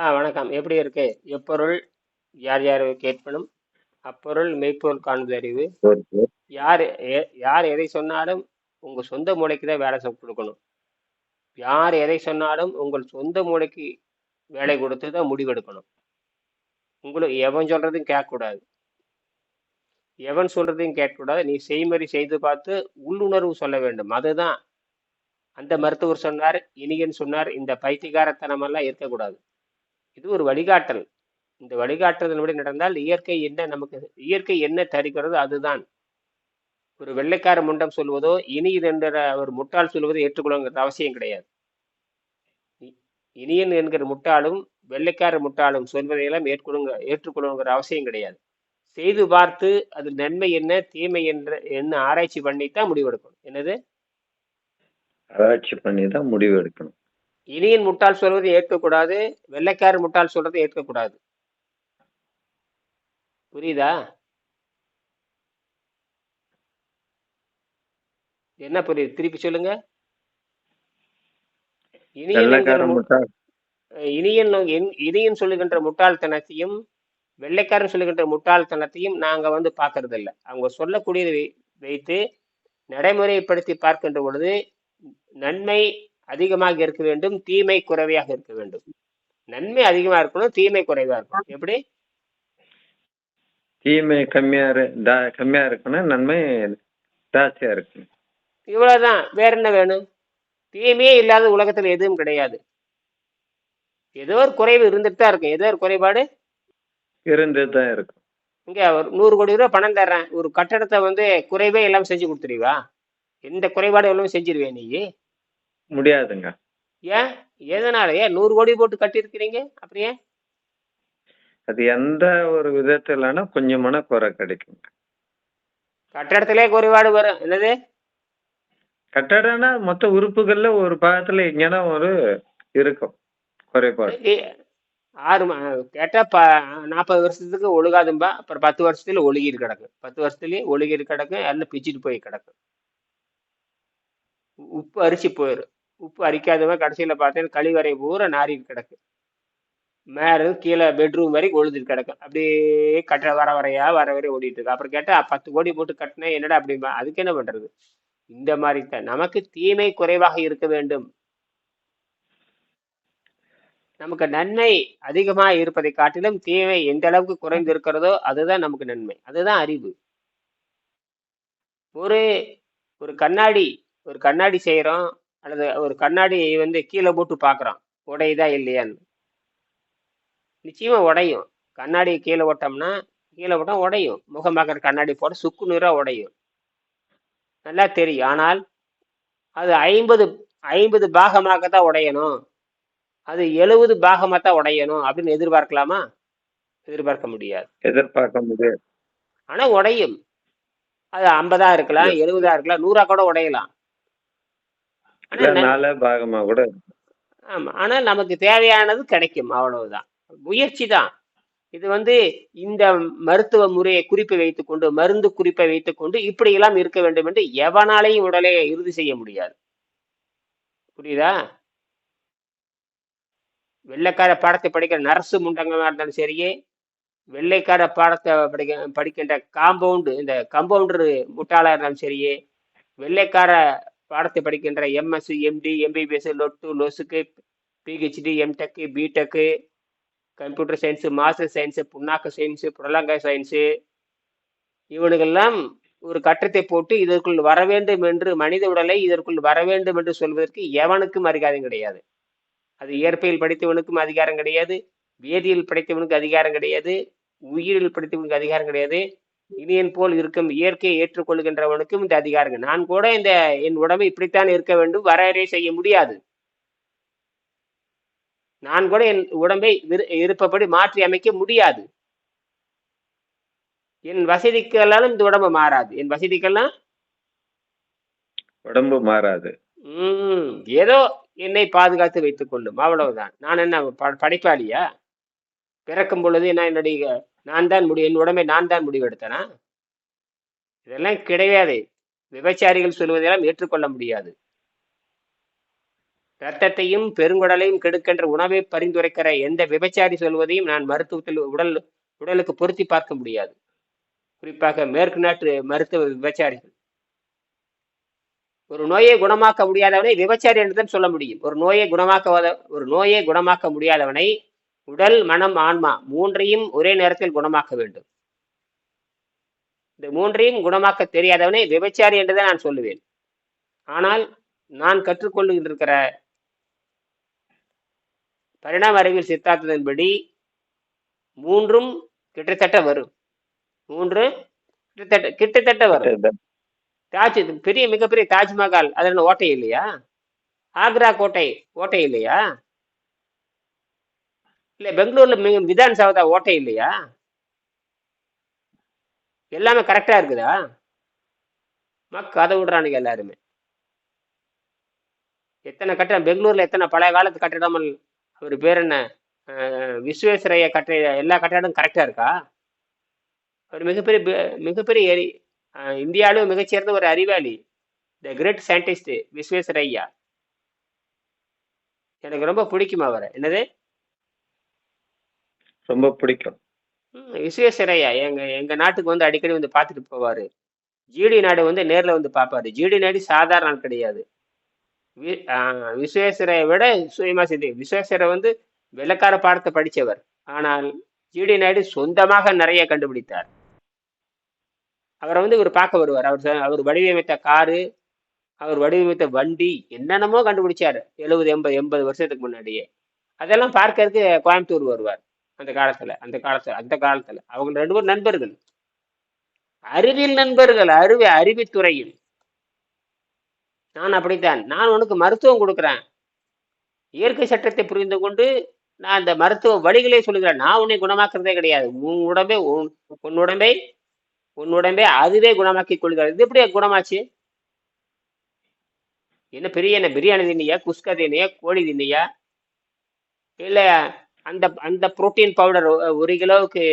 ஆ வணக்கம். எப்படி இருக்கு? எப்பொருள் யார் யார் கேட்பனும், அப்பொருள் மெய்ப்பொருள் காண்பதறிவு. சரி, சரி. யார் எ யார் எதை சொன்னாலும் உங்க சொந்த மூளைக்கு தான் வேலை சொ குடுக்கணும். யார் எதை சொன்னாலும் உங்கள் சொந்த மூளைக்கு வேலை குடுத்து தான் முடிவெடுக்கணும். உங்களுக்கு எவன் சொல்றதையும் கேட்கக்கூடாது. எவன் சொல்றதையும் கேட்கக்கூடாது. நீ செய்முறை செய்து பார்த்து உள்ளுணர்வு சொல்ல வேண்டும். அதுதான் அந்த மருத்துவர் சொன்னார், இனியன் சொன்னார், இந்த பைத்தியக்காரத்தனமெல்லாம் இருக்கக்கூடாது. இது ஒரு வழிகாட்டல். இந்த வழிகாட்டுதலின்படி நடந்தால் இயற்கை என்ன நமக்கு இயற்கை என்ன தருகிறதோ அதுதான். ஒரு வெள்ளைக்கார முண்டம் சொல்வதோ, இனியன் என்ற ஒரு முட்டாள் சொல்வதோ ஏற்றுக்கொள்ளுங்கிற அவசியம் கிடையாது. இனியன் என்கிற முட்டாளும், வெள்ளைக்கார முட்டாளும் சொல்வதையெல்லாம் ஏற்கொள்ளுங்க ஏற்றுக்கொள்ளுங்கிற அவசியம் கிடையாது. செய்து பார்த்து அது நன்மை என்ன, தீமை என்ற என்ன ஆராய்ச்சி பண்ணி தான் முடிவெடுக்கணும். என்னது? ஆராய்ச்சி பண்ணி தான் முடிவு எடுக்கணும். இனியன் முட்டாள் சொல்வதை ஏற்கக்கூடாது. வெள்ளைக்கார முட்டாள் சொல்றதை ஏற்கக்கூடாது. புரியுதா? என்ன புரியுது? திருப்பி சொல்லுங்க. இனியன். இனியன் இனியன் சொல்லுகின்ற முட்டாள்தனத்தையும், வெள்ளைக்காரன் சொல்லுகின்ற முட்டாள்தனத்தையும் நாங்க வந்து பார்க்கறதில்ல. அவங்க சொல்லக்கூடியதை வைத்து நடைமுறைப்படுத்தி பார்க்கின்ற பொழுது, நன்மை அதிகமாக இருக்க வேண்டும், தீமை குறைவாக இருக்க வேண்டும். நன்மை அதிகமா இருக்கணும், தீமை குறைவா இருக்கணும். எப்படி? தீமை கம்மியா கம்மியா இருக்கணும். நன்மை ஜாஸ்தியா இருக்கணும். இவ்வளவுதான். வேற என்ன வேணும்? தீமையே இல்லாத உலகத்துல எதுவும் கிடையாது. ஏதோ ஒரு குறைவு இருந்துட்டு தான் இருக்கும். ஏதோ ஒரு குறைபாடு இருந்துட்டு தான் இருக்கும். இங்க ஒரு ரூ. 100,00,00,000 பணம் தர்றேன். ஒரு கட்டடத்த வந்து குறைவே இல்லாம செஞ்சு குடுத்துருவியா? எந்த குறைபாடும் இல்லாம செஞ்சுருவியா நீயி? முடியாதுங்க. ஏன்? எதனால? ஏன் 100,00,00,000 போட்டு கட்டியிருக்கிறீங்க? ஏன்? அது எந்த ஒரு விதத்திலனா கொஞ்சமான குறை கிடைக்குங்க. கட்டடத்திலே குறைபாடு வரும். என்னது? கட்டடம்னா மொத்த உறுப்புகள்ல ஒரு பாகத்துல எங்கேனா ஒரு இருக்கும். குறைபாடு. எ 6 ம கேட்டா ப 40 வருஷத்துக்கு ஒழுகாதும்பா. அப்புறம் 10 வருஷத்துல ஒழுகிட்டு கிடக்கும். 10 வருஷத்துலயே ஒழுகிட்டு கிடக்கும். எல்லாம் பிச்சுட்டு போய் கிடக்கும். உப்பு அரிச்சு போயிரும். உப்பு அரிக்காதவன் கடைசியில பார்த்தீங்கன்னா கழிவறை பூரா நாறிட்டு கிடக்கு. மேல கீழே கீழ பெட்ரூம் வரைக்கும் ஒழுதுட்டு கிடக்கும். அப்படியே கட்ட வர வரையா வர வரையும் ஓடிட்டு இருக்கு. அப்புறம் கேட்டா 10,00,00,000 போட்டு கட்டினேன் என்னடா அப்படிம்பா. அதுக்கு என்ன பண்றது? இந்த மாதிரி தான். நமக்கு தீமை குறைவாக இருக்க வேண்டும். நமக்கு நன்மை அதிகமா இருப்பதை காட்டிலும் தீமை எந்த அளவுக்கு குறைந்து இருக்கிறதோ அதுதான் நமக்கு நன்மை. அதுதான் அறிவு. ஒரு ஒரு கண்ணாடி ஒரு கண்ணாடி செய்கிறோம் அல்லது ஒரு கண்ணாடி வந்து கீழ போட்டு பார்க்குறோம். உடையுதா இல்லையான்னு. நிச்சயமா உடையும். கண்ணாடிய கீழ போட்டோம்னா, கீழ போட்டா உடையும். முகம் பார்க்குற கண்ணாடி போட்டா சுக்கு நூறா உடையும். நல்லா தெரியும். ஆனால் அது 50 50 பாகமாக தான் உடையணும். அது 70 பாகமா தான் உடையணும் அப்படின்னு எதிர்பார்க்கலாமா? எதிர்பார்க்க முடியாது. எதிர்பார்க்க முடியாது. ஆனா உடையும். அது 50ஆ இருக்கலாம், 70ஆ இருக்கலாம், 100ஆ கூட உடையலாம். ஆனா இல்ல நன் 4 பாகமா கூட. ஆமா. ஆனா நமக்கு தேவையானது கிடைக்கும். அவ்வளவுதான். முயற்சி தான். இது வந்து இந்த மருத்துவ முறையை குறிப்பை வைத்துக்கொண்டு, மருந்து குறிப்பை வைத்துக்கொண்டு இப்படியெல்லாம் இருக்க வேண்டும் என்று எவனாலயும் உடலை இறுதி செய்ய முடியாது. புரியுதா? வெள்ளைக்கார பாடத்தை படிக்கிற நர்சு முண்டங்களா இருந்தாலும் சரியே, வெள்ளைக்கார பாடத்தை படிக்க படிக்கின்ற காம்பவுண்ட் இந்த கம்பவுண்டர் முட்டாளா இருந்தாலும் சரியே, வெள்ளைக்கார பாடத்தை படிக்கின்ற எம்.எஸ்., எம்.டி., எம்.பி.பி.எஸ்., லொட்டு, லொசுக்கு, PhD., MTech BTech computer science master science புண்ணாக்கு சயின்ஸு புடலங்காய் சயின்ஸு இவனுங்கெல்லாம் ஒரு கட்டத்தை போட்டு இதற்குள் வர வேண்டும் என்று மனித உடலை இதற்குள் வர வேண்டும் என்று சொல்வதற்கு எவனுக்கும் அதிகாரம் கிடையாது. அது இயற்பியல் படித்தவனுக்கும் அதிகாரம் கிடையாது. வேதியியல் படித்தவனுக்கு அதிகாரம் கிடையாது. உயிரியல் படித்தவனுக்கு அதிகாரம் கிடையாது. இனியன் போல் இருக்கும் இயற்கையை ஏற்றுக்கொள்கின்றவனுக்கும் இந்த அதிகாரம் கிடையாது. நான் கூட இந்த என் உடம்பு இப்படித்தான் இருக்க வேண்டும் வரையறை செய்ய முடியாது. நான் கூட என் உடம்பை விரு விருப்பப்படி மாற்றி அமைக்க முடியாது. என் வசதிக்கெல்லாம் இந்த உடம்பு மாறாது. என் வசதிக்கெல்லாம் உடம்பு மாறாது. ம். ஏதோ என்னை பாதுகாத்து வைத்துக் கொள்ளும். அவ்வளவுதான். நான் என்ன படைப்பாளியா? பிறக்கும் பொழுது நான் என்னுடைய நான் தான் முடி என் உடம்பை நான் தான் முடிவெடுத்தனா இதெல்லாம் கிடையாது. விபச்சாரிகள் சொல்வதெல்லாம் ஏற்றுக்கொள்ள முடியாது. இரத்தத்தையும் பெருங்குடலையும் கெடுக்கின்ற உணவை பரிந்துரைக்கிற எந்த விபச்சாரி சொல்வதையும் நான் மருத்துவத்தில் உடல் உடலுக்கு பொருத்தி பார்க்க முடியாது குறிப்பாக மேற்கு நாட்டு மருத்துவ விபச்சாரிகள் ஒரு நோயை குணமாக்க முடியாதவனை விபச்சாரி என்று தான் சொல்ல முடியும் ஒரு நோயை குணமாக்க ஒரு நோயை குணமாக்க முடியாதவனை உடல் மனம் ஆன்மா மூன்றையும் ஒரே நேரத்தில் குணமாக்க வேண்டும். இந்த மூன்றையும் குணமாக்க தெரியாதவனை விபச்சாரி என்றுதான் நான் சொல்லுவேன். ஆனால் நான் கற்றுக்கொள்ளுகின்ற பரிணாம அறிவியல் சித்தாந்தத்தின்படி மூன்றும் கிட்டத்தட்ட வரும். மூன்று கிட்டத்தட்ட கிட்டத்தட்ட வரும். தாஜ் பெரிய மிகப்பெரிய தாஜ்மஹால் அதில் ஓட்டை இல்லையா? ஆக்ரா கோட்டை ஓட்டை இல்லையா? இல்லை பெங்களூர்ல மிக விதான் சௌதா ஓட்டை இல்லையா? எல்லாமே கரெக்டாக இருக்குதா? மக் கதை விடுறானுங்க எல்லாருமே. எத்தனை கட்டிடம் பெங்களூர்ல எத்தனை பழைய காலத்து கட்டிடமல் அவர் பேர் என்ன? விஸ்வேஸ்வரைய கட்ட எல்லா கட்டிடமும் கரெக்டாக இருக்கா? அவர் மிகப்பெரிய மிகப்பெரிய எரி இந்தியாவிலும் மிகச்சிறந்த ஒரு அறிவாளி த கிரேட் சயின்டிஸ்ட் விஸ்வேஸ்வரையா எனக்கு ரொம்ப பிடிக்கும் அவரை. என்னது? ரொம்ப பிடிக்கும். விசுவேஸ்வரையா விஸ்வேஸ்வரையா எங்க எங்க நாட்டுக்கு வந்து அடிக்கடி வந்து பார்த்துட்டு போவாரு. ஜிடி நாடு வந்து நேரில் வந்து பார்ப்பாரு. ஜிடி நாடு சாதாரண ஆள் கிடையாது. வி- விஸ்வேஸ்வரையை விட சுயமா சித்தி விஸ்வேஸ்வரர் வந்து வெள்ளக்கார பாடத்தை படித்தவர் ஆனால் ஜிடி நாயுடு சொந்தமாக நிறைய கண்டுபிடித்தார். அவரை வந்து இவர் பார்க்க வருவார். அவர் அவர் வடிவமைத்த காரு அவர் வடிவமைத்த வண்டி என்னென்னமோ கண்டுபிடிச்சார். எழுபது எண்பது எண்பது வருஷத்துக்கு முன்னாடியே. அதெல்லாம் பார்க்கறதுக்கு கோயம்புத்தூர் வருவார். அந்த காலத்துல அந்த காலத்துல அந்த காலத்துல. அவங்க ரெண்டு பேரும் நண்பர்கள். அறிவியல் நண்பர்கள் அறிவு அறிவித்துறையில். நான் அப்படித்தான். நான் உனக்கு மருத்துவம் கொடுக்குறேன். இயற்கை சட்டத்தை புரிந்து கொண்டு நான் அந்த மருத்துவ வழிகளை சொல்லுகிறேன். நான் உன்னை குணமாக்குறதே கிடையாது. உன் உடம்பை உன் உன் உடம்பை உன் உடம்பை அதுவே குணமாக்கி கொள்கிறது. இது எப்படி குணமாச்சு? என்ன பெரிய என்ன பிரியாணி தின்னியா? குஸ்கா தின்னியா? கோழி தின்னியா? இல்லை அந்த அந்த புரோட்டீன் பவுடர் ஒரு கிலோவுக்கு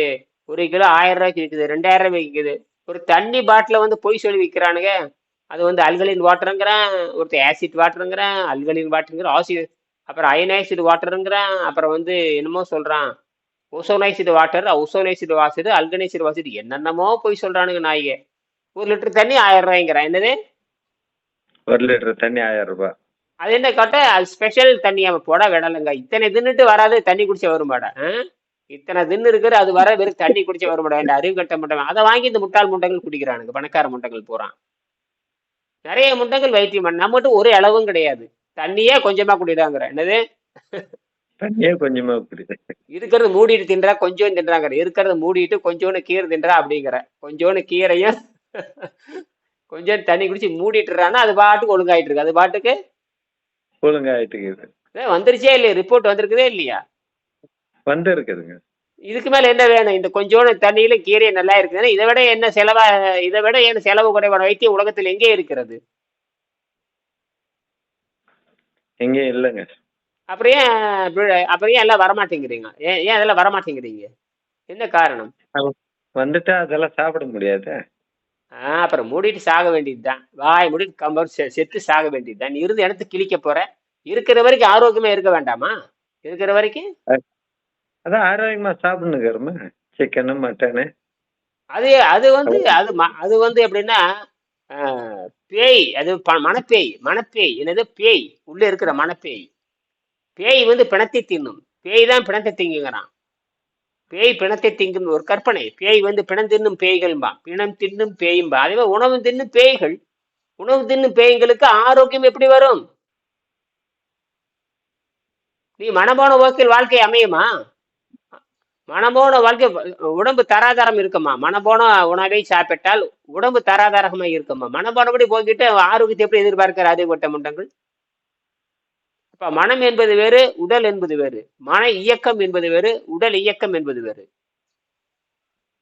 ஒரு கிலோ ஆயிரம் ரூபாய்க்கு விற்குது ரெண்டாயிரம் ரூபாய்க்கு விற்குது ஒரு தண்ணி பாட்டில வந்து பொய் சொல்லி விற்கிறானுங்க அது வந்து அல்கலின் வாட்டருங்கிறேன் ஒருத்தர் ஆசிட் வாட்டருங்கிறேன் அல்கலின் வாட்டருங்கிற ஆசிட் அப்புறம் அயனைஸ்டு வாட்டருங்கிறேன் அப்புறம் வந்து என்னமோ சொல்றான். ஓசோனைஸ்டு வாட்டர் ஓசோனைஸ்டு வாசடு அல்கனைசிட் வாசடு என்னென்னமோ போய் சொல்றானுங்க நாய்ங்க. ஒரு லிட்டர் தண்ணி ஆயிரம் ரூபாய்ங்கிறேன். என்னது? ஒரு லிட்டர் தண்ணி ஆயிரம் ரூபாய். அது என்ன கேட்டா அது ஸ்பெஷல் தண்ணி அவன் போட விடலைங்க. இத்தனை தின்னுட்டு வராது தண்ணி குடிச்ச வருமாடா. இத்தனை தின்னு இருக்கிற அது வர வெறும் தண்ணி குடிச்ச வருமாடா. இந்த அறிவு கட்ட முட்டை அதை வாங்கி இந்த முட்டாள் முட்டைகள் குடிக்கிறானுங்க பணக்கார முட்டைகள் போறான் நிறைய முட்டைகள் வைத்தியம் பண்ண நம்மகிட்ட ஒரு அளவும் கிடையாது. தண்ணியே கொஞ்சமா குடிடாங்கிற. என்னது? தண்ணியே கொஞ்சமா குடிது இருக்கிறது மூடிட்டு தின்றா கொஞ்சம் தின்றாங்கிற. இருக்கிறத மூடிட்டு கொஞ்சோண்டு கீரை தின்றா அப்படிங்கிற. கொஞ்சோண்டு கீரையும் கொஞ்சம் தண்ணி குடிச்சு மூடிட்டுறான்னா அது பாட்டுக்கு ஒழுங்காயிட்டு இருக்கு. அது பாட்டுக்கு ஒழுங்கா ஆயிட்டுக்குது ஏ, வந்துருச்சே இல்லையா? ரிப்போர்ட் வந்திருக்குதே இல்லையா? வந்து இருக்குதுங்க இதுக்கு மேல என்ன வேணும்? இந்த கொஞ்சோண்டு தண்ணியில கீரை நல்லா இருக்குதுன்னா இதை விட என்ன செலவா இதை விட என்ன செலவு குறைவான வைத்தியம் உலகத்தில் எங்கே இருக்கிறது? எங்கேயும் இல்லைங்க. அப்புறம் ஏன் அப்புறம் ஏன் எல்லாம் வரமாட்டேங்கிறீங்க? ஏன் ஏன் அதெல்லாம் வரமாட்டேங்கிறீங்க? என்ன காரணம்? வந்துட்டா அதெல்லாம் சாப்பிட முடியாது. அப்புறம் மூடிட்டு சாக வேண்டியதுதான். வாய் மூடிட்டு கம்பர் செ- செத்து சாக வேண்டியதுதான். நீ இருந்து இடத்து கிழிக்க போற. இருக்கிற வரைக்கும் ஆரோக்கியமா இருக்க வேண்டாமா? இருக்கிற வரைக்கும்? அதான் ஆரோக்கியமா சாப்பிடணுங்கிறோமா சிக்கனு மட்டனு அது அது வந்து அது அது வந்து எப்படின்னா பேய் அது மணப்பேய் மணப்பேய். என்னது? பேய். உள்ள இருக்கிற மணப்பேய். பேய் வந்து பிணத்தை தின்னும். பேய் தான் பிணத்தை திங்குங்கிறான் பேய் பிணத்தை திங்கும் ஒரு கற்பனை. பேய் வந்து பிணம் தின்னும் பேய்கள்பா. பிணம் தின்னும் பேயும்பா. அதே மாதிரி உணவு தின்னும் பேய்கள். உணவு தின்னும் பேய்களுக்கு ஆரோக்கியம் எப்படி வரும்? நீ மனமான ஓக்கில் வாழ்க்கை அமையுமா? மனமான வாழ்க்கை உடம்பு தராதாரம் இருக்குமா? மனபோன உணவை சாப்பிட்டால் உடம்பு தராதாரமாக இருக்குமா? மனம்போனபடி போய்கிட்டு ஆரோக்கியத்தை எப்படி எதிர்பார்க்கிற அறிவுட்ட முண்டங்கள்? இப்ப மனம் என்பது வேறு உடல் என்பது வேறு. மன இயக்கம் என்பது வேறு உடல் இயக்கம் என்பது வேறு.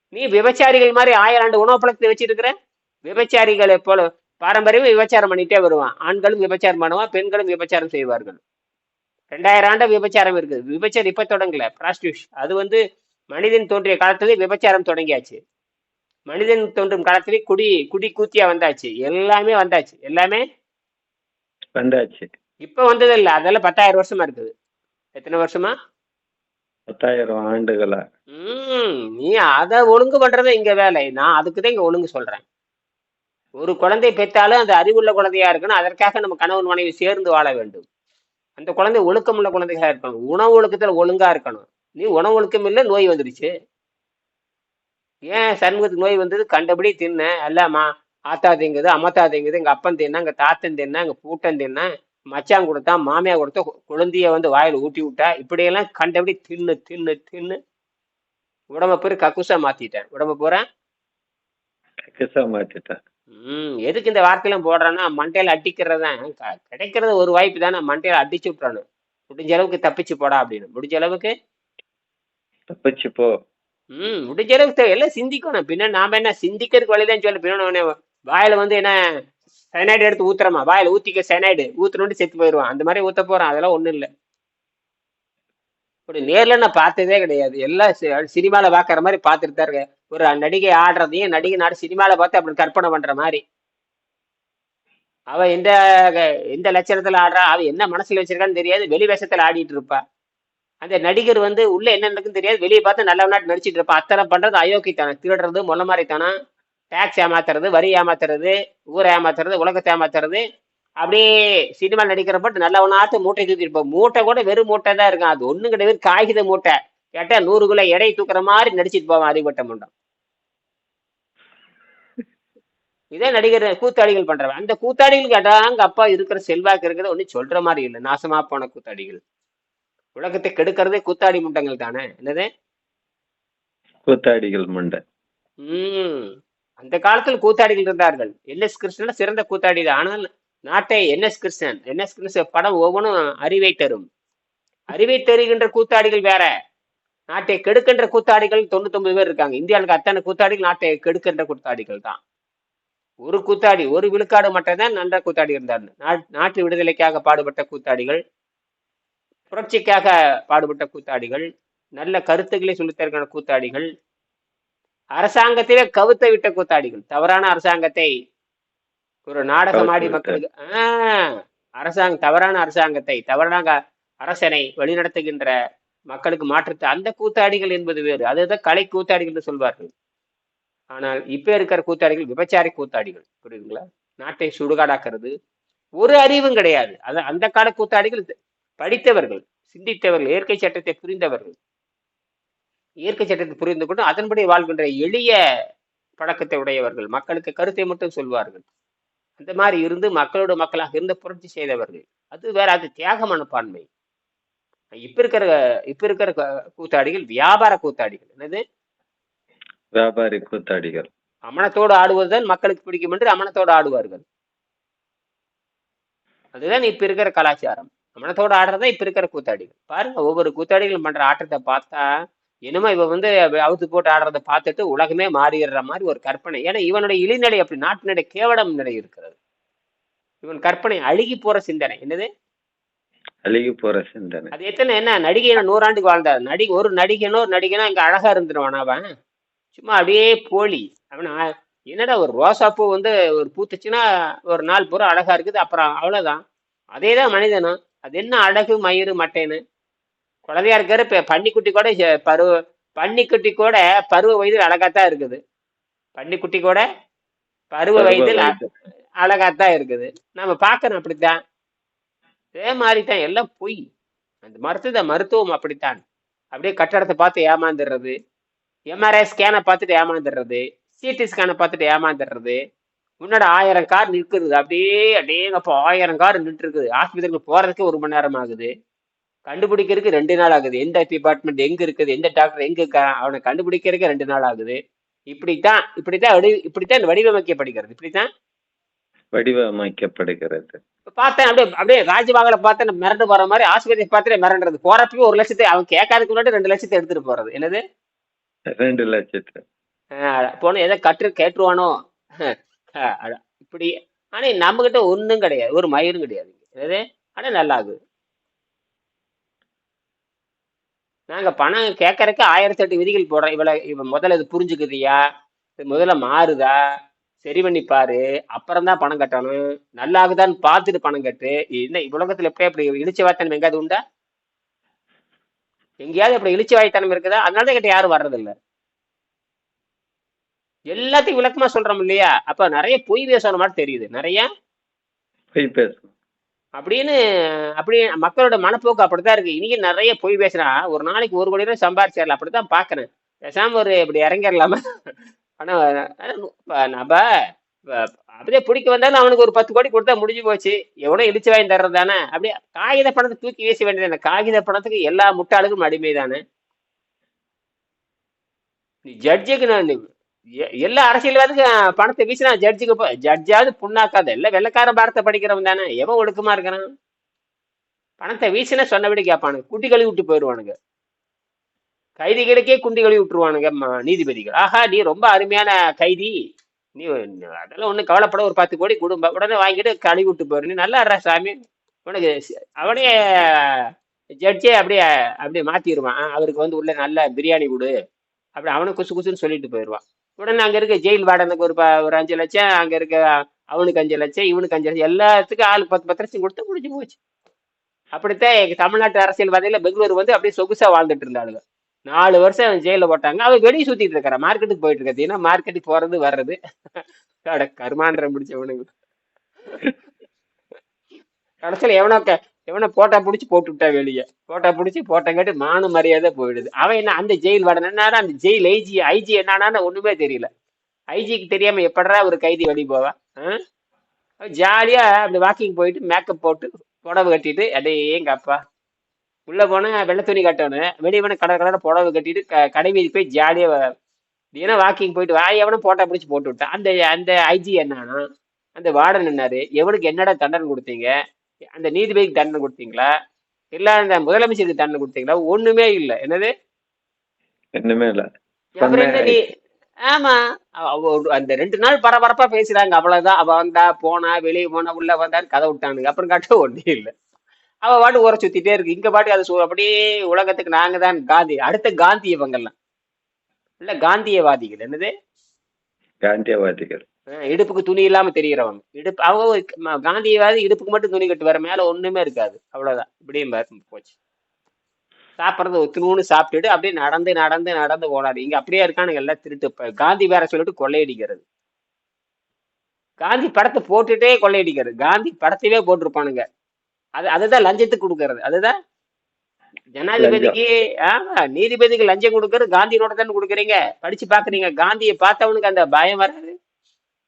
நீ விபச்சாரிகள் மாதிரி ஆயிரம் ஆண்டு உணவு பழக்கத்தை வச்சிருக்கிற? விபச்சாரிகளை போல பாரம்பரியமா விபச்சாரம் பண்ணிட்டே வருவான். ஆண்களும் விபச்சாரம் பண்ணுவான் பெண்களும் விபச்சாரம் செய்வார்கள். ரெண்டாயிரம் ஆண்டு விபச்சாரம் இருக்குது. விபச்சாரம் இப்ப தொடங்கல. பிராஸ்டியூஷ் அது வந்து மனிதன் தோன்றிய காலத்திலே விபச்சாரம் தொடங்கியாச்சு. மனிதன் தோன்றும் காலத்திலே குடி குடி கூத்தியா வந்தாச்சு. எல்லாமே வந்தாச்சு. எல்லாமே வந்தாச்சு. இப்ப வந்தது இல்ல அதெல்லாம் பத்தாயிரம் வருஷமா இருக்குது. எத்தனை வருஷமா? பத்தாயிரம் ஆண்டுகளா? ம் நீ அதை ஒழுங்கு பண்றது இங்க வேலை. நான் அதுக்கு தான் இங்க ஒழுங்கு சொல்றேன். ஒரு குழந்தை பெற்றாலும் அந்த அறிவுள்ள குழந்தையா இருக்கணும். அதற்காக நம்ம கணவன் மனைவி சேர்ந்து வாழ வேண்டும். அந்த குழந்தை ஒழுக்கமுள்ள குழந்தைகளா இருக்கணும். உணவு ஒழுக்கத்துல ஒழுங்கா இருக்கணும். நீ உணவு ஒழுக்கம் இல்லை நோய் வந்துடுச்சு. ஏன் சண்முகத்துக்கு நோய் வந்தது? கண்டபடி தின்ன. எல்லாமா ஆத்தா திங்குது அம்மத்தா திங்குது எங்க அப்பன் தின்னா எங்க தாத்தன் தின்னா எங்க பூட்டன் தின்னா. மச்சான் கொடுத்தான் மாமியா கொடுத்தா குழந்தைய வந்து வாயில ஊட்டி விட்டா இப்படியெல்லாம் கண்டபடி தின்னு தின்னு தின்னு உடம்ப பூரா கக்குசா மாத்திட்டேன். உடம்ப பூரா? கக்கசா மாத்திட்டேன். ம் எதுக்கு இந்த வார்த்தையெல்லாம் போடுறேன்னா மண்டையில அடிக்கிறது? தான் கிடைக்கிறது ஒரு வாய்ப்பு தானே மண்டையில அடிச்சு விட்டுறணும். முடிஞ்ச அளவுக்கு தப்பிச்சு போடா அப்படின்னு. முடிஞ்ச அளவுக்கு? தப்பிச்சு போ. ம் முடிஞ்ச அளவுக்கு எல்லாம் சிந்திக்கணும். பின்ன நாம என்ன சிந்திக்கிறதுக்கு வழிதான் சொல்லு பின்ன வாயில வந்து என்ன சைனைடு எடுத்து ஊத்துறமா வாயில ஊத்திக்க சைனைடு ஊத்துனோண்டு செத்து போயிடுவான் அந்த மாதிரி ஊத்த போறான். அதெல்லாம் ஒண்ணும் இல்லை. இப்படி நேர்ல நான் பார்த்ததே கிடையாது. எல்லாம் சினிமால பாக்குற மாதிரி பார்த்துட்டு தான் இருக்கேன். ஒரு நடிகை ஆடுறதையும் நடிகை நாடு சினிமால பார்த்து அப்படி கற்பனை பண்ற மாதிரி. அவ எந்த எந்த லட்சணத்துல ஆடுறா? அவ என்ன மனசுல வச்சிருக்கான்னு தெரியாது. வெளி வேஷத்துல ஆடிட்டு இருப்பா. அந்த நடிகர் வந்து உள்ள என்ன நடக்குன்னு தெரியாது. வெளியே பார்த்து நல்ல நாட்டு நடிச்சிட்டு இருப்பா. அத்தனை பண்றது அயோக்கியத்தனம். திருடுறது மாதிரி மாதிரித்தனம் டேக்ஸ் ஏமாத்துறது வரி ஏமாத்துறது ஊரை ஏமாத்துறது உலகத்தை ஏமாத்துறது அப்படியே சினிமா நடிக்கிற போட்டு நல்லவனாட்டு மூட்டை தூக்கிட்டு இருப்போம் மூட்டை கூட வெறும் மூட்டை தான் இருக்கும் அது ஒண்ணும் கிடையாது. காகித மூட்டை. கேட்டா நூறு கிலோ எடை தூக்குற மாதிரி நடிச்சிட்டு போவான் அறிவட்ட முண்டம். இதே நடிகர் கூத்தாடிகள் பண்றவன். அந்த கூத்தாடிகள் கேட்டா அங்க அப்பா இருக்கிற செல்வாக்கு இருக்கிறத ஒன்னும் சொல்ற மாதிரி இல்லை. நாசமா போன கூத்தாடிகள். உலகத்தை கெடுக்கிறதே கூத்தாடி முண்டங்கள் தானே. என்னது? கூத்தாடிகள் மண்டை. உம் அந்த காலத்தில் கூத்தாடிகள் இருந்தார்கள். என்எஸ் கிருஷ்ணன் சிறந்த கூத்தாடி தான் ஆனால் நாட்டை N S Krishnan N S Krishnan படம் ஒவ்வொன்றும் அறிவை தரும். அறிவை தருகின்ற கூத்தாடிகள் வேற. நாட்டை கெடுக்கின்ற கூத்தாடிகள் தொண்ணூத்தொன்பது பேர் இருக்காங்க. இந்தியாவுக்கு அத்தனை கூத்தாடிகள் நாட்டை கெடுக்கின்ற கூத்தாடிகள் தான். ஒரு கூத்தாடி ஒரு விழுக்காடு மட்டும்தான் நன்ற கூத்தாடி இருந்தார் நா- நாட்டு விடுதலைக்காக பாடுபட்ட கூத்தாடிகள் புரட்சிக்காக பாடுபட்ட கூத்தாடிகள் நல்ல கருத்துக்களை சொல்லித்தருகிற கூத்தாடிகள் அரசாங்கத்திலே கவுத்த விட்ட கூத்தாடிகள். தவறான அரசாங்கத்தை ஒரு நாடகமாடி. மக்களுக்கு ஆஹ் அரசாங்க தவறான அரசாங்கத்தை தவறான அரசனை வழிநடத்துகின்ற மக்களுக்கு மாற்றத்தை அந்த கூத்தாடிகள் என்பது வேறு. அதுதான் கலை கூத்தாடிகள் என்று சொல்வார்கள். ஆனால் இப்ப இருக்கிற கூத்தாடிகள் விபச்சாரி கூத்தாடிகள். புரியுதுங்களா? நாட்டை சுடுகாடாக்குறது. ஒரு அறிவும் கிடையாது. அது அந்த கால கூத்தாடிகள் படித்தவர்கள் சிந்தித்தவர்கள் இயற்கை சட்டத்தை புரிந்தவர்கள் இயற்கை சட்டத்தை புரிந்து கொண்டு அதன்படி வாழ்கின்ற எளிய பழக்கத்தை உடையவர்கள். மக்களுக்கு கருத்தை மட்டும் சொல்வார்கள். அந்த மாதிரி இருந்து மக்களோட மக்களாக இருந்து புரட்சி செய்தவர்கள். அது வேற அது தியாக மனப்பான்மை இப்ப இருக்கிற இப்ப இருக்கிற கூத்தாடிகள் வியாபார கூத்தாடிகள். என்னது? வியாபாரி கூத்தாடிகள். அமனத்தோடு ஆடுவதுதான் மக்களுக்கு பிடிக்கும் என்று அமனத்தோடு ஆடுவார்கள். அதுதான் இப்ப இருக்கிற கலாச்சாரம். அமனத்தோடு ஆடுறதா இப்ப இருக்கிற கூத்தாடிகள். பாருங்க ஒவ்வொரு கூத்தாடிகளும் பண்ற ஆட்டத்தை பார்த்தா என்னமோ இவ வந்து அவுத்து போட்டு ஆடுறத பார்த்துட்டு உலகமே மாறிடுற மாதிரி ஒரு கற்பனை. ஏன்னா இவனுடைய இழிநடை அப்படி நாட்டினுடைய கேவலம் நிலை இருக்கிறது. இவன் கற்பனை அழுகி போற சிந்தனை. என்னது? அழுகி போற சிந்தனை. அது எத்தனை என்ன? நடிகை நூறாண்டுக்கு வாழ்ந்தார். நடிகை ஒரு நடிகனோ ஒரு நடிகனோ இங்க அழகா இருந்துருவான் அவன்? சும்மா அப்படியே போலி. அவன் என்னடா ஒரு ரோசாப்பூ வந்து ஒரு பூத்துச்சுன்னா ஒரு நாள் பூரா அழகா இருக்குது. அப்புறம் அவ்வளவுதான். அதே தான் மனிதனும் அது என்ன அழகு மயிறு மட்டைன்னு? குழந்தையா இருக்கிற இப்ப பன்னிக்குட்டி கூட பருவ பன்னிக்குட்டி கூட பருவ வயதில் அழகாத்தான் இருக்குது. பன்னிக்குட்டி கூட பருவ வயதில். அழகாத்தான் இருக்குது. நம்ம பார்க்கணும் அப்படித்தான். அதே மாதிரி தான் எல்லாம் பொய். அந்த மருத்துவ மருத்துவம் அப்படித்தான். அப்படியே கட்டடத்தை பார்த்து ஏமாந்துடுறது. எம்ஆர்ஐ ஸ்கேனை பார்த்துட்டு ஏமாந்துடுறது. சிடி ஸ்கேனை பார்த்துட்டு ஏமாந்துடுறது. முன்னாடி ஆயிரம் கார் நிற்கிறது அப்படியே அப்படியேங்கப்பா ஆயிரம் கார் நின்று இருக்குது ஆஸ்பத்திரிக்கு போறதுக்கு ஒரு மணி நேரம் ஆகுது. கண்டுபிடிக்கிறதுக்கு ரெண்டு நாள் ஆகுது. எந்த டிபார்ட்மெண்ட் எங்க இருக்குது? எந்த டாக்டர் எங்க இருக்கா? அவனை கண்டுபிடிக்கிறதுக்கு ரெண்டு நாள் ஆகுது. இப்படித்தான் இப்படித்தான் வடி இப்படித்தான் வடிவமைக்கப்படுகிறது. இப்படித்தான்? வடிவமைக்கப்படுகிறது. பார்த்தேன் அப்படியே அப்படியே ராஜபாகல பார்த்தேன் மிரண்டு போற மாதிரி ஆஸ்பத்திரி பார்த்துட்டு மிரண்டுறது. போறப்பயும் ஒரு லட்சத்தை அவன் கேட்காதுக்கு முன்னாடி ரெண்டு லட்சத்தை எடுத்துட்டு போறது. என்னது? ரெண்டு லட்சத்து. போன எதை கற்று கேட்டுருவானோ? இப்படி. ஆனா நம்ம கிட்ட ஒண்ணும் கிடையாது. ஒரு மயிரும் கிடையாது. என்னது? ஆனா நல்லா ஆகுது. நாங்க பணம் கேட்கறக்கு ஆயிரத்தி எட்டு விதிகள் போடுறோம் இவ்வளவு இவன் முதல்ல இது புரிஞ்சுக்குதியா? முதல்ல மாறுதா? சரி பண்ணி பாரு. அப்புறம் தான் பணம் கட்டணும். நல்லாகுதான்னு பார்த்துட்டு பணம் கட்டு. என்ன உலகத்துல எப்படியா இப்படி இழிச்சு வாய்த்தனம் எங்கேயாவது உண்டா? எங்கேயாவது இப்படி இழிச்சு வாய்த்தனம் இருக்குதா? அதனால தான் கிட்ட யாரும் வர்றதில்ல. எல்லாத்தையும் விளக்கமா சொல்றோம் இல்லையா? அப்ப நிறைய பொய் பேசுற மாதிரி தெரியுது. நிறைய? பொய் பேசணும் அப்படின்னு அப்படி மக்களோட மனப்போக்கு அப்படித்தான் இருக்கு. இன்னைக்கு நிறைய பொய் பேசுறான் ஒரு நாளைக்கு ஒரு கோடி ரூபாய் சம்பாரிச்சிடலாம். அப்படித்தான் பாக்குறேன் பேசாம ஒரு இப்படி இறங்கிடலாமா? ஆனா நம்ம அப்படியே பிடிக்க வந்தாலும் அவனுக்கு ஒரு பத்து கோடி கொடுத்தா முடிஞ்சு போச்சு. எவ்வளவு இடிச்சு வாங்கி தர்றது தானே. அப்படியே காகித பணத்தை தூக்கி வீச வேண்டியது காகித பணத்துக்கு எல்லா முட்டாளுக்கும் அடிமை தானே நீ ஜட்ஜுக்கு நான் எல்லா அரசியல்வாதிக்கும் பணத்தை வீசினா ஜட்ஜுக்கு போ ஜட்ஜாவது புண்ணாக்காத. எல்லாம் வெள்ளக்கார பாரத்தை படிக்கிறவன் தானே. எவன் ஒடுக்கமா இருக்கிறான்? பணத்தை வீசினா சொன்னபடி கேட்பானுங்க. குட்டி கழுவி விட்டு போயிடுவானுங்க. கைதிகளுக்கே குண்டி கழுவி விட்டுருவானுங்க நீதிபதிகள். ஆஹா நீ ரொம்ப அருமையான கைதி. நீ அதெல்லாம் ஒன்றும் கவலைப்பட ஒரு பத்து கோடி குடும்பம் உடனே வாங்கிட்டு கழுவி விட்டு போயிரு. நீ நல்லா சாமி. உனக்கு அவனே ஜட்ஜே அப்படியே அப்படியே மாத்திடுவான் அவருக்கு வந்து உள்ள நல்ல பிரியாணி கொடு. அப்படி அவனுக்கு குசு குசுன்னு சொல்லிட்டு போயிடுவான். உடனே அங்க இருக்க ஜெயில் வார்டனுக்கு ஒரு ஒரு அஞ்சு லட்சம் அங்க இருக்க அவனுக்கு அஞ்சு லட்சம் இவனுக்கு அஞ்சு லட்சம் எல்லாத்துக்கும் ஆளுக்கு பத்து பத்து லட்சம் கொடுத்து முடிஞ்சு போச்சு. அப்படித்தான் எங்க தமிழ்நாட்டு அரசியல்வாதியில பெங்களூர் வந்து அப்படியே சொகுசா வாழ்ந்துட்டு இருந்தாளுங்க. நாலு வருஷம் ஜெயில போட்டாங்க. அவன் வெளியே சுத்திட்டு இருக்கிற. மார்க்கெட்டுக்கு போயிட்டு இருக்காது ஏன்னா மார்க்கெட்டுக்கு போறது வர்றது. கருமாந்திரம் கருமான்ற முடிச்சவனுங்க. கடைசியில் எவனோ எவனை போட்டா பிடிச்சி போட்டு விட்டா வெளியே. போட்டா பிடிச்சி போட்டங்காட்டி மான மரியாதை போயிடுது. அவன் என்ன அந்த ஜெயில் வார்டன் என்னடா அந்த ஜெயில் ஐஜி ஐஜி என்னன்னா ஒண்ணுமே தெரியல. ஐஜிக்கு தெரியாம எப்படா ஒரு கைதி வெளியே போவா? ஜாலியா அப்படி வாக்கிங் போயிட்டு மேக்கப் போட்டு புடவை கட்டிட்டு அடே எங்க அப்பா. உள்ள போனேன் வெள்ளை துணி கட்டணும். வெளியே போன கடை கடை புடவை கட்டிட்டு க- கடை வீதி போய் ஜாலியா தினம் வாக்கிங் போயிட்டு வா எவனும் போட்டா பிடிச்சி போட்டு விட்டான் அந்த அந்த ஐஜி என்னன்னா அந்த வார்டன் என்னாரு எவனுக்கு என்னடா தண்டனை கொடுத்தீங்க? அந்த நீதிபதிக்கு தண்டனை கொடுத்தீங்களா? இல்ல அந்த முதலமைச்சருக்கு தண்டனை கொடுத்தீங்களா? ஒண்ணுமே இல்ல. என்னது? ஒண்ணுமே இல்ல. ஆமா. அந்த ரெண்டு நாள் பரபரப்பா பேசுறாங்க. அவ்வளவுதான். அவ வந்தா போனா வெளியே போனா உள்ள வந்தான்னு கதை விட்டானுங்க. அப்புறம் காட்ட ஒண்ணே இல்ல. அவ பாட்டு ஊற சுத்திட்டே இருக்கு. இங்க பாட்டு அது அப்படியே உலகத்துக்கு நாங்க தான் காந்தி அடுத்த காந்தி இவங்கெல்லாம் இல்ல காந்தியவாதிகள். என்னது? காந்தியவாதிகள். இடுப்புக்கு துணி இல்லாம தெரியறவங்க. இடுப்பு அவங்க காந்தியவாதி இடுப்புக்கு மட்டும் துணி கட்டு வர மேல ஒண்ணுமே இருக்காது. அவ்வளவுதான். இப்படியும் போச்சு. சாப்பிட்றது ஒத்துணுன்னு சாப்பிட்டுட்டு அப்படியே நடந்து நடந்து நடந்து ஓடாது. இங்க அப்படியே இருக்கானுங்க எல்லாம் திருட்டு காந்தி வேற சொல்லிட்டு கொள்ளையடிக்கிறது. காந்தி படத்தை போட்டுட்டே கொள்ளையடிக்கிறது. காந்தி படத்தையே போட்டிருப்பானுங்க. அது அதுதான் லஞ்சத்துக்கு கொடுக்கறது. அதுதான். ஜனாதிபதிக்கு ஆமா நீதிபதிக்கு லஞ்சம் கொடுக்கறது காந்தியோட தானே கொடுக்குறீங்க. படிச்சு பாக்குறீங்க. காந்தியை பார்த்தவனுக்கு அந்த பயம் வராது.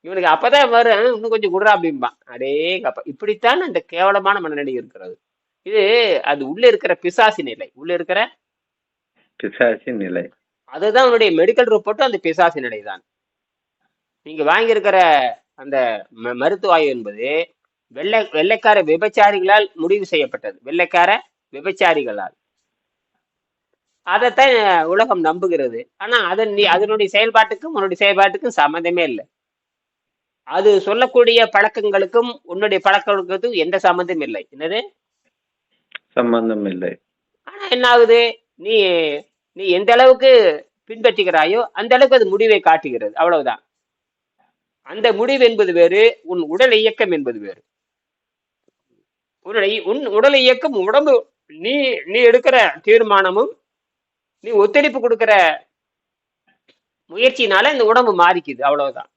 இவனுக்கு அப்பதான் வரும் இன்னும் கொஞ்சம் குடுறா அப்படிம்பான் அடேங்கப்பா இப்படித்தான் அந்த கேவலமான மனநிலை இருக்கிறது. இது அது உள்ள இருக்கிற பிசாசி நிலை. உள்ள இருக்கிற பிசாசி நிலை. அதுதான் அவனுடைய மெடிக்கல் ரிப்போர்ட்டும் அந்த பிசாசி நிலை தான். நீங்க வாங்கியிருக்கிற அந்த மருத்துவ ஆய்வு என்பது வெள்ளை வெள்ளைக்கார விபச்சாரிகளால் முடிவு செய்யப்பட்டது. வெள்ளைக்கார விபச்சாரிகளால். அதைத்தான் உலகம் நம்புகிறது. ஆனா அதன் நீ- அதனுடைய செயல்பாட்டுக்கும் உன்னுடைய செயல்பாட்டுக்கும் சம்மந்தமே இல்லை. அது சொல்லக்கூடிய பழக்கங்களுக்கும் உன்னுடைய பழக்கங்களுக்கும் எந்த சம்மந்தமும் இல்லை. என்னது? சம்பந்தம் இல்லை. ஆனா என்ன ஆகுது? நீ நீ எந்த அளவுக்கு பின்பற்றுகிறாயோ அந்த அளவுக்கு அது முடிவை காட்டுகிறது. அவ்வளவுதான். அந்த முடிவு என்பது வேறு உன் உடல் இயக்கம் என்பது வேறு. உன்னுடைய உன் உடல் இயக்கம் உடம்பு நீ நீ எடுக்கிற தீர்மானமும் நீ ஒத்துழைப்பு கொடுக்கிற முயற்சினால இந்த உடம்பு மாறிக்குது. அவ்வளவுதான்.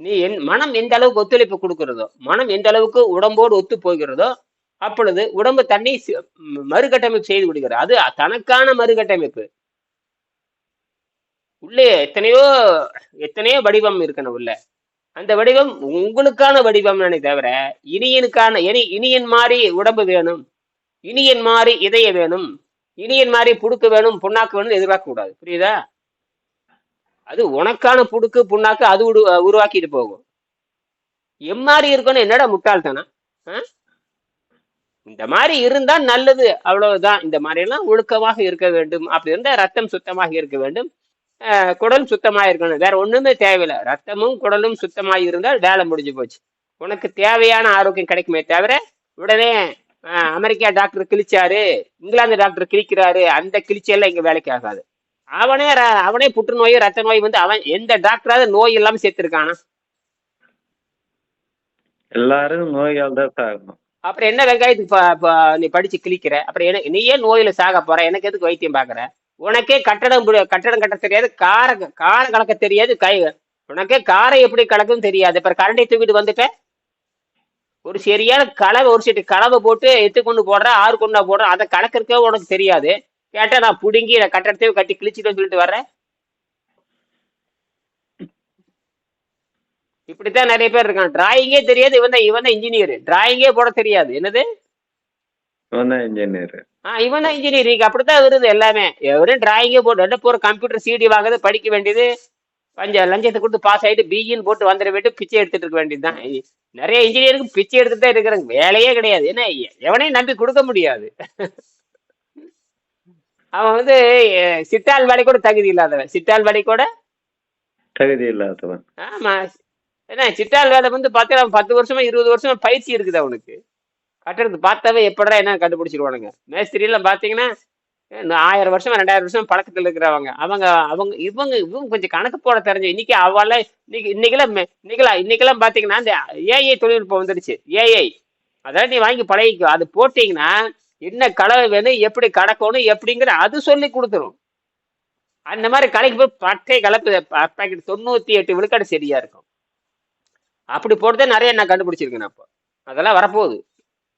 நீ என் மனம் எந்த அளவுக்கு ஒத்துழைப்பு கொடுக்கிறதோ மனம் எந்த அளவுக்கு உடம்போடு ஒத்து போகிறதோ அப்பொழுது உடம்பு தன்னை மறுகட்டமைப்பு செய்து விடுகிறது. அது தனக்கான மறுகட்டமைப்பு. உள்ளே எத்தனையோ எத்தனையோ வடிவம் இருக்கணும் உள்ள. அந்த வடிவம் உங்களுக்கான வடிவம் தவிர இனியனுக்கான இனி இனியன் மாதிரி உடம்பு வேணும் இனியன் மாதிரி இதய வேணும் இனியன் மாதிரி புடுக்கு வேணும் புண்ணாக்கு வேணும் எதிர்பார்க்க கூடாது புரியுதா? அது உனக்கான புடுக்கு புண்ணாக்கு அது உரு உருவாக்கிட்டு போகும். எம்மாதிரி இருக்கணும் என்னடா முட்டாள்தானா ஆ? இந்த மாதிரி இருந்தா நல்லது அவ்வளவுதான். இந்த மாதிரி எல்லாம் ஒழுக்கமாக இருக்க வேண்டும். அப்படி இருந்தா ரத்தம் சுத்தமாக இருக்க வேண்டும். குடல் சுத்தமாக இருக்கணும். வேற ஒண்ணுமே தேவையில்லை. ரத்தமும் குடலும் சுத்தமாக இருந்தால் வேலை முடிஞ்சு போச்சு. உனக்கு தேவையான ஆரோக்கியம் கிடைக்குமே தவிர உடனே அமெரிக்கா டாக்டர் கிழிச்சாரு இங்கிலாந்து டாக்டர் கிழிக்கிறாரு அந்த கிழிச்செல்லாம் இங்க வேலைக்கு ஆகாது. அவனே அவனே புற்றுநோய் ரத்த நோய் வந்து அவன் எந்த டாக்டராவது நோய் இல்லாம சேர்த்திருக்கானா? எல்லாரும் நோயால் தான் சாகணும். அப்புறம் என்ன வெங்காயத்துக்கு நீ படிச்சு கிழிக்கிற? அப்புறம் என்ன நீ ஏன் நோயில சாக போற எனக்கு எதுக்கு வைத்தியம் பாக்குற? உனக்கே கட்டடம் கட்டடம் கட்ட தெரியாது கார கார கலக்க தெரியாது கை உனக்கே காரை எப்படி கலக்குன்னு தெரியாது. அப்புறம் கரண்டை தூக்கிட்டு வந்துட்ட? ஒரு சரியான கலவை ஒரு சீட்டு கலவை போட்டு எத்து கொண்டு போடுற ஆறு கொண்டு போடுற அதை கலக்கறக்கே உனக்கு தெரியாது. கேட்டா நான் புடுங்கி கட்டடத்தையும் கட்டி கிழிச்சிட்டு சொல்லிட்டு வர்றேன். இப்படித்தான் நிறைய பேர் இருக்கான் டிராயிங்கே தெரியாது இவன் தான் இவன் தான் இன்ஜினியர் டிராயிங்கே போட தெரியாது. என்னது? இவன் தான் இன்ஜினியர் ஆ இவன் தான் இன்ஜினியரிங் அப்படித்தான் வருது எல்லாமே. எவரும் டிராயிங்கே போட்டு என்ன போற கம்ப்யூட்டர் சிடி வாங்குறது படிக்க வேண்டியது. பஞ்ச லஞ்சத்தை கொடுத்து பாஸ் ஆயிட்டு பிஇன்னு போட்டு வந்துட வேண்டிய பிச்சை எடுத்துட்டு இருக்க வேண்டியதுதான். இ- நிறைய இன்ஜினியருக்கு பிச்சை எடுத்துட்டு தான் இருக்கிறாங்க. வேலையே கிடையாது. என்ன எ- எவனையும் நம்பி கொடுக்க முடியாது. அவன் வந்து எ, சித்தாள் வேலை கூட தகுதி இல்லாதவன். சித்தாள் வேலை கூட? தகுதி இல்லாதவன். ஆமா. என்ன சித்தாள் வேலை வந்து பார்த்தீங்கன்னா பத்து வருஷமா இருபது வருஷமா பயிற்சி இருக்குது அவனுக்கு. கட்டடத்து பார்த்தாவே எப்படா என்ன கண்டுபிடிச்சிருவானுங்க. மேஸ்திரி எல்லாம் பாத்தீங்கன்னா இன்னும் ஆயிரம் வருஷம் ரெண்டாயிரம் வருஷம் பழக்கத்துல இருக்கிறவங்க. அவங்க அவங்க இவங்க இவங்க கொஞ்சம் கணக்கு போட தெரிஞ்சு இன்னைக்கு அவள இன்னைக்கு இன்னைக்கெல்லாம் இன்னைக்கெல்லாம் இன்னைக்கெல்லாம் பாத்தீங்கன்னா இந்த ஏஐ தொழில்நுட்பம் வந்துருச்சு ஏஐ அதாவது நீ வாங்கி பழகிக்கோ. அது போட்டீங்கன்னா என்ன கலவை வேணும் எப்படி கடக்கணும் எப்படிங்கிற அது சொல்லி கொடுத்துரும். அந்த மாதிரி கலைக்கு போய் பட்டை கலப்பு பாக்கெட் தொண்ணூத்தி எட்டு விழுக்காடு சரியா இருக்கும். அப்படி போட்டுதான் நிறைய நான் கண்டுபிடிச்சிருக்கேன் அப்போ. அதெல்லாம் வரப்போகுது.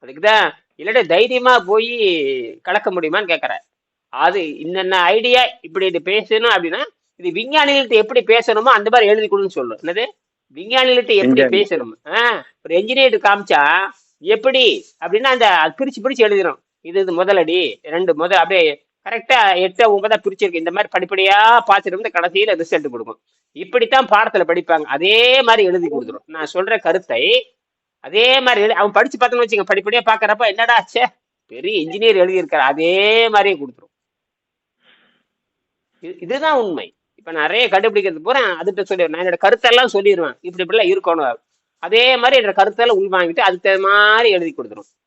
அதுக்கு தான் இல்லாட்டி தைரியமா போய் கலக்க முடியுமான்னு கேட்குறேன் அது இன்னென்ன ஐடியா இப்படி இது பேசணும் அப்படின்னா இது விஞ்ஞானிகள்ட்ட எப்படி பேசணுமோ அந்த மாதிரி எழுதி கொடுன்னு சொல்லும் என்னது? விஞ்ஞானிகள்ட்ட எப்படி. பேசணும்? ஆ ஒரு என்ஜினியர் காமிச்சா எப்படி? அப்படின்னா அந்த பிரிச்சு பிரிச்சு எழுதிடும் இது இது முதலடி ரெண்டு முதல் அப்படியே கரெக்டா எட்டு ஒன்பதா பிரிச்சிருக்கு. இந்த மாதிரி படிப்படியா பார்த்துட்டு வந்து கடைசியில ரிசல்ட் கொடுக்கும். இப்படித்தான் பாடத்துல படிப்பாங்க. அதே மாதிரி எழுதி கொடுத்துரும். நான் சொல்ற கருத்தை அதே மாதிரி எழுதி அவன் படிச்சு பார்த்தோன்னு வச்சுங்க படிப்படியா பாக்குறப்ப என்னடா சே பெரிய இன்ஜினியர் எழுதியிருக்காரு. அதே மாதிரியே கொடுத்துரும். இது- இதுதான் உண்மை. இப்ப நிறைய கண்டுபிடிக்கிறது பூரா அதுகிட்ட சொல்லிடுவேன் நான் என்னோட கருத்தெல்லாம் சொல்லிடுவேன் இப்படி இப்படிலாம் இருக்கணும். அதே மாதிரி என்னோட கருத்தெல்லாம் உள்வாங்கிட்டு அதுக்கு தகுந்த மாதிரி எழுதி கொடுத்துரும்.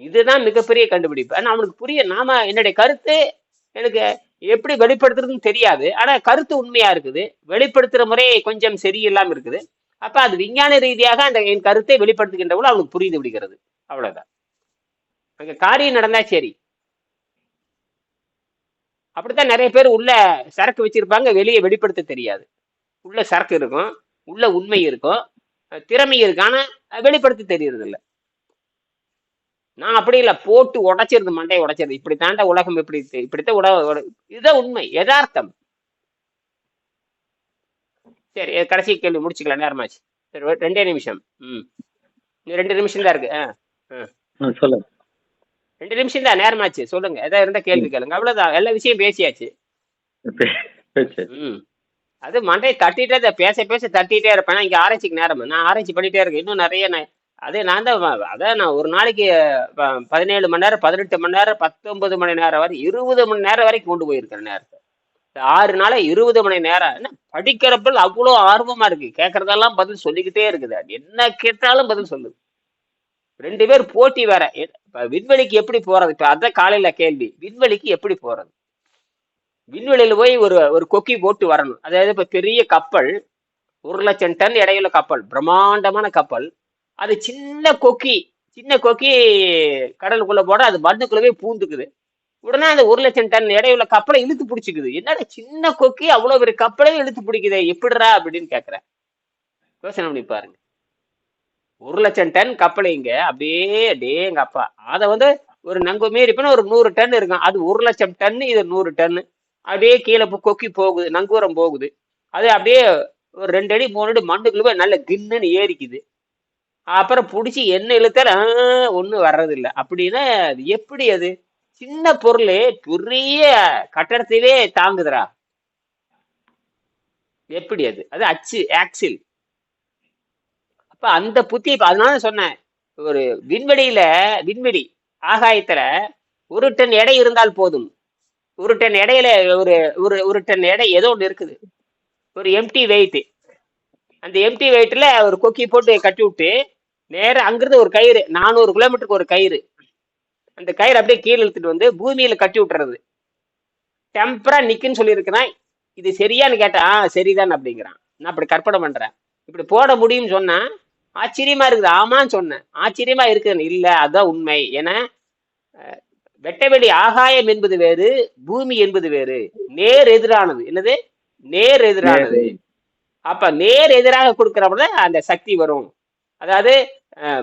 இதுதான் மிகப்பெரிய கண்டுபிடிப்பு. ஆனால் அவனுக்கு புரிய நாம என்னுடைய கருத்து எனக்கு எப்படி வெளிப்படுத்துறதுன்னு தெரியாது. ஆனால் கருத்து உண்மையா இருக்குது. வெளிப்படுத்துகிற முறை கொஞ்சம் சரியில்லாமல் இருக்குது. அப்போ அது விஞ்ஞான ரீதியாக அந்த என் கருத்தை வெளிப்படுத்துகின்ற போது அவனுக்கு புரிந்து விடுகிறது. அவ்வளோதான் அங்கே காரியம் நடந்தா சரி. அப்படித்தான் நிறைய பேர் உள்ள சரக்கு வச்சிருப்பாங்க வெளியே வெளிப்படுத்த தெரியாது. உள்ள சரக்கு இருக்கும் உள்ள உண்மை இருக்கும் திறமை இருக்கான வெளிப்படுத்த தெரியறதில்லை. நான் அப்படி இல்ல போட்டு உடைச்சிருது மண்டையை உடைச்சிருது. இப்படி தாண்டா உலகம் இப்படி இப்படித்தான் உட இதுதான் உண்மை யதார்த்தம். சரி கடைசி கேள்வி முடிச்சுக்கலாம். நேரமாச்சு. சரி ரெண்டே நிமிஷம். ம். ரெண்டு நிமிஷம் தான் இருக்கு. ஆ சொல்லுங்க. ரெண்டு நிமிஷம் தான் நேரமாச்சு. சொல்லுங்க. ஏதாவது இருந்தா கேள்வி கேளுங்க. அவ்வளவுதான். எல்லா விஷயம் பேசியாச்சு. ம். அது மண்டையை தட்டிட்டே பேச பேச தட்டிட்டே இருப்பேன். இங்க ஆராய்ச்சிக்கு நேரம் நான் ஆராய்ச்சி பண்ணிட்டே இருக்கேன். இன்னும் நிறைய நான் அதே நான் தான் அதான் நான் ஒரு நாளைக்கு ப- பதினேழு மணி நேரம் பதினெட்டு மணி நேரம் பத்தொன்பது மணி நேரம் வரை இருபது மணி நேரம் வரைக்கும் கொண்டு போயிருக்கிறேன் நேரத்தை. ஆறு நாளா இருபது மணி நேரம். என்ன படிக்கிறப்ப அவ்வளோ ஆர்வமா இருக்கு. கேட்கறதெல்லாம் பதில் சொல்லிக்கிட்டே இருக்குது. அது என்ன கேட்டாலும் பதில் சொல்லுது. ரெண்டு பேர் போட்டி வேற. விண்வெளிக்கு எப்படி போறது? இப்போ அதான் காலையில கேள்வி. விண்வெளிக்கு எப்படி போறது? விண்வெளியில போய் ஒரு ஒரு கொக்கி போட்டு வரணும். அதாவது இப்போ பெரிய கப்பல் ஒரு லட்சம் டன் இடையில கப்பல் பிரம்மாண்டமான கப்பல் அது சின்ன கொக்கி சின்ன கொக்கி கடலுக்குள்ள போட அது மண்ணுக்குள்ளவே பூந்துக்குது. உடனே அந்த ஒரு லட்சம் டன் எடையுள்ள கப்பலை இழுத்து பிடிச்சிக்குது. என்னடா சின்ன கொக்கி அவ்வளவு பெரிய கப்பலே இழுத்து பிடிக்குதே எப்படிடா அப்படின்னு கேக்குறேன் யோசனை பண்ணி பாருங்க. ஒரு லட்சம் டன் கப்பலைங்க அப்படியே அப்படியே எங்க அப்பா. அதை வந்து ஒரு நங்கு மீறி ஒரு நூறு டன் இருக்கும். அது ஒரு லட்சம் டன்னு இது நூறு டன்னு அப்படியே கீழே கொக்கி போகுது நங்கூரம் போகுது. அது அப்படியே ஒரு ரெண்டு அடி மூணு அடி மண்ணுக்குள்ள நல்ல கின்னுன்னு ஏறிக்குது. அப்புறம் பிடிச்சி என்ன இழுத்தால் ஒன்றும் வர்றதில்லை. அப்படின்னா அது எப்படி அது? சின்ன பொருள் பெரிய கட்டடத்திலே தாங்குதுரா எப்படி அது? அது அச்சு ஆக்சில் அப்ப அந்த புத்தி இப்ப அதனால சொன்னேன். ஒரு விண்வெளியில விண்வெளி ஆகாயத்துல ஒரு டன் எடை இருந்தால் போதும். ஒரு டன் எடையில ஒரு ஒரு ஒரு டன் எடை ஏதோ ஒன்று இருக்குது. ஒரு எம்டி வெயிட் அந்த எம்டி வெயிட்ல ஒரு கொக்கி போட்டு கட்டி விட்டு நேரா அங்கிருந்து ஒரு கயிறு நானூறு கிலோமீட்டருக்கு ஒரு கயிறு. அந்த கயிறு அப்படியே கீழே இழுத்துட்டு வந்து பூமியில கட்டி விட்டுறது. டெம்பரா நிக்குன்னு சொல்லியிருக்கிறேன். இது சரியான்னு கேட்டா ஆ சரிதான் அப்படிங்கிறான். நான் அப்படி கற்பனை பண்றேன். இப்படி போட முடியும்னு சொன்னா ஆச்சரியமா இருக்குது. ஆமான்னு சொன்னேன். ஆச்சரியமா இருக்குது இல்ல அதான் உண்மை. ஏன்னா வெட்டவெளி ஆகாயம் என்பது வேறு பூமி என்பது வேறு. நேர் எதிரானது. என்னது? நேர் எதிரானது. அப்ப நேர் எதிராக கொடுக்கறப்ப அந்த சக்தி வரும். அதாவது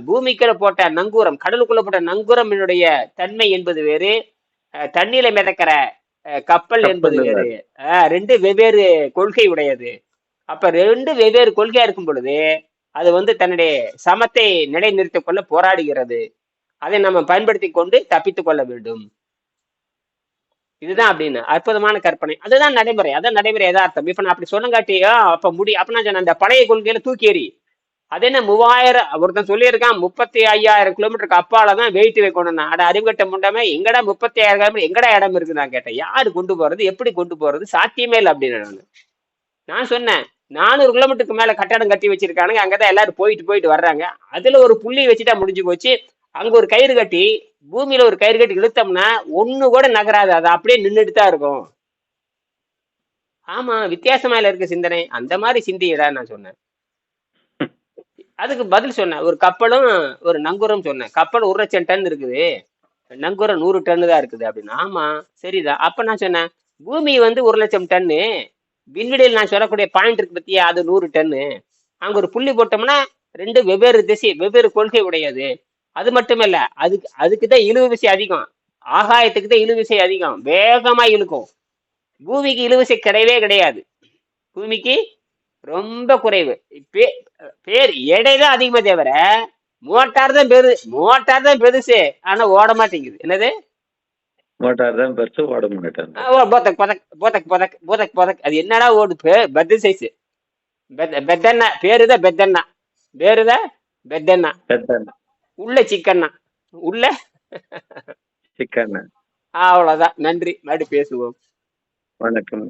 பூமிக்குள்ள போட்ட நங்கூரம் கடலுக்குள்ள போட்ட நங்கூரமினுடைய தன்மை என்பது வேறு தண்ணீர மிதக்கிற கப்பல் என்பது வேறு ரெண்டு வெவ்வேறு கொள்கை உடையது. அப்ப ரெண்டு வெவ்வேறு கொள்கையா இருக்கும் பொழுது அது வந்து தன்னுடைய சமத்தை நிலைநிறுத்திக் கொள்ள போராடுகிறது. அதை நம்ம பயன்படுத்தி கொண்டு தப்பித்துக் கொள்ள வேண்டும். இதுதான் அப்படின்னு. அற்புதமான கற்பனை. அதுதான் நடைமுறை. அதான் நடைமுறை எதார்த்தம் இப்ப நான் அப்படி சொன்னங்காட்டி அப்ப முடி அப்ப நான் அந்த பழைய கொள்கையில தூக்கி எறி. அது என்ன மூவாயிரம் ஒருத்தன் சொல்லியிருக்கான் முப்பத்தி ஐயாயிரம் கிலோமீட்டருக்கு அப்பால தான் வெயிட் வைக்கணும் அட அறிவுகட்ட முண்டாம எங்கடா முப்பத்தி ஆயிரம் கிலோமீட்டர் எங்கடா இடம் இருக்கு நான் கேட்டேன். யாரு கொண்டு போறது எப்படி கொண்டு போறது சாத்தியமே இல்லை அப்படின்னு நான் நான் சொன்னேன் நானூறு கிலோமீட்டருக்கு மேல கட்டடம் கட்டி வச்சிருக்கானுங்க அங்கதான் எல்லாரும் போயிட்டு போயிட்டு வர்றாங்க. அதுல ஒரு புள்ளி வச்சுட்டா முடிஞ்சு போச்சு. அங்க ஒரு கயிறு கட்டி பூமியில ஒரு கயிறு கட்டி இழுத்தோம்னா ஒண்ணு கூட நகராது. அது அப்படியே நின்றுட்டு தான் இருக்கும். ஆமா வித்தியாசமா இருக்க சிந்தனை. அந்த மாதிரி சிந்தியடா நான் சொன்னேன். அதுக்கு பதில் சொன்னேன். ஒரு கப்பலும் ஒரு நங்கூரம் சொன்னேன். கப்பல் ஒரு லட்சம் டன் இருக்குது. நங்கூரம் நூறு டன்னு தான் இருக்குது அப்படின்னு. ஆமா சரிதான். அப்ப நான் சொன்னேன் பூமி வந்து ஒரு லட்சம் டன்னு விண்வெளியில் நான் சொல்லக்கூடிய பாயிண்ட் இருக்கு பத்தியா? அது நூறு டன்னு அங்க ஒரு புள்ளி போட்டோம்னா ரெண்டு வெவ்வேறு திசை வெவ்வேறு கொள்கை உடையது. அது மட்டும் இல்ல அதுக்கு அதுக்கு தான் இழுவு விசை அதிகம். ஆகாயத்துக்கு தான் இழுவு விசை அதிகம். வேகமா இழுக்கும். பூமிக்கு இழுவிசை கிடையவே கிடையாது. பூமிக்கு ரொம்ப குறைவு. பேர் எடை தான் அதிகமா தவிர மோட்டார் தான் பெரு மோட்டார் தான் பெருசு. ஆனா ஓட மாட்டேங்குது. என்னது? மோட்டார் தான் பெருசு ஓட போதக் போதக் போதக் போதக் போதக் போதக் அது என்னடா ஓடு பெத்து சைஸ் பெத்தண்ணா. பேரு தான் பெத்தண்ணா. பேரு தான் பெத்தண்ணா. உள்ள சிக்கண்ணா உள்ள? சிக்கன் அவ்வளவுதான். நன்றி. மறுபடியும் பேசுவோம். வணக்கம்.